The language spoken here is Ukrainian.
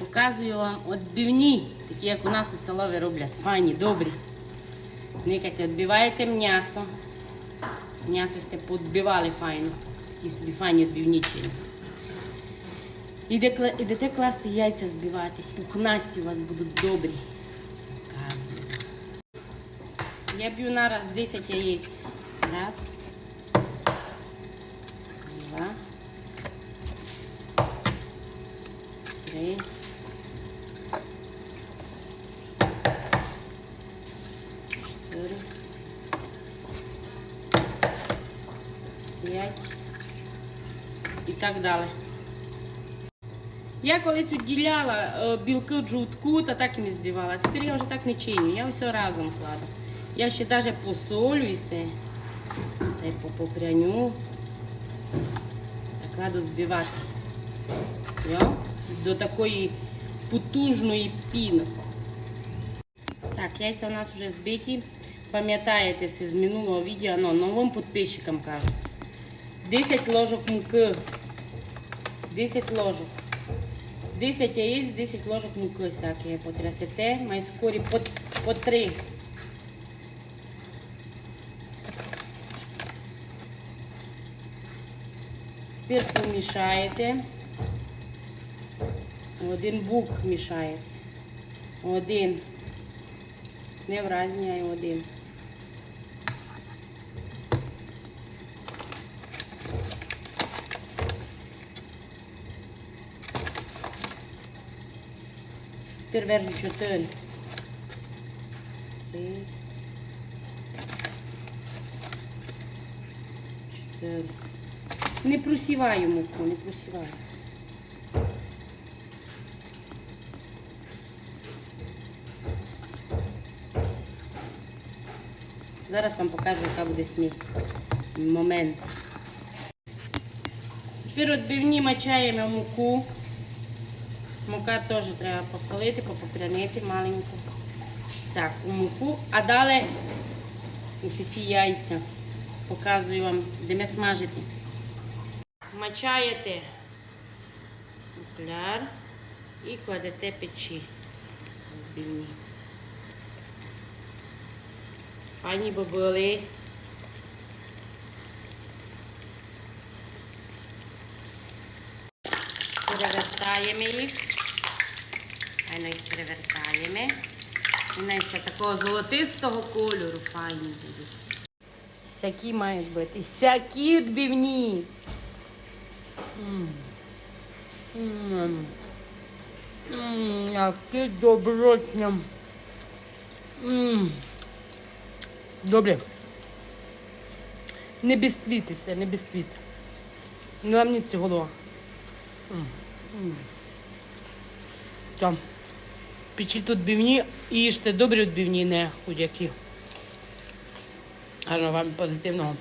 Показую вам відбивні, такі як у нас у селові роблять. Файні, добрі. Никайте, відбиваєте м'ясо. М'ясо сте підбивали файно. Такі собі файні відбивнічі. Іде, ідете класти яйця збивати. Пухнасті у вас будуть добрі. Показую. Я б'ю нараз 10 яєць. Раз. Два. Три. 5 і так далі. Я колись відділяла е, білки в жовтку та так і не збивала. Тепер я вже так не чиню, я все разом кладу. Я ще навіть посолю і все. Та й попопряню. Та кладу збивати. Йо? До такої потужної піни. Так, яйця у нас вже збиті. Пам'ятаєте з минулого відео, но новим підписчикам кажу. 10 ложок муки. 10 ложок. 10 яєць, 10 ложок муки всякої потрясете. Майскорі по, по 3. Тепер помішаєте. Один бук мішаєте. Один. Не в разні, а й один. Тепер вержу чотири. Три. Чотири. Не просіваю муку, не просіваю. Зараз вам покажу, яка буде смесь. Момент. Тепер відбивні мачаємо муку. Мука теж треба посолити, попопрянити маленько. Всяку муку. А далі усі ці яйця. Показую вам, де ми смажити. Мачаєте окуляр і кладете печі. Відбивні. Пані бабули. Перевертаємо їх. Файно їх перевертаємо. Вони все такого золотистого кольору файні будуть. Всякі мають бути. Всякі відбивні. Які добротні. Добре. Не бісквітися, не бісквіт. Головне це голова. М, м. Там. Печіть відбивні і їжте добрі відбивні, не худяки. Гарно вам позитивного.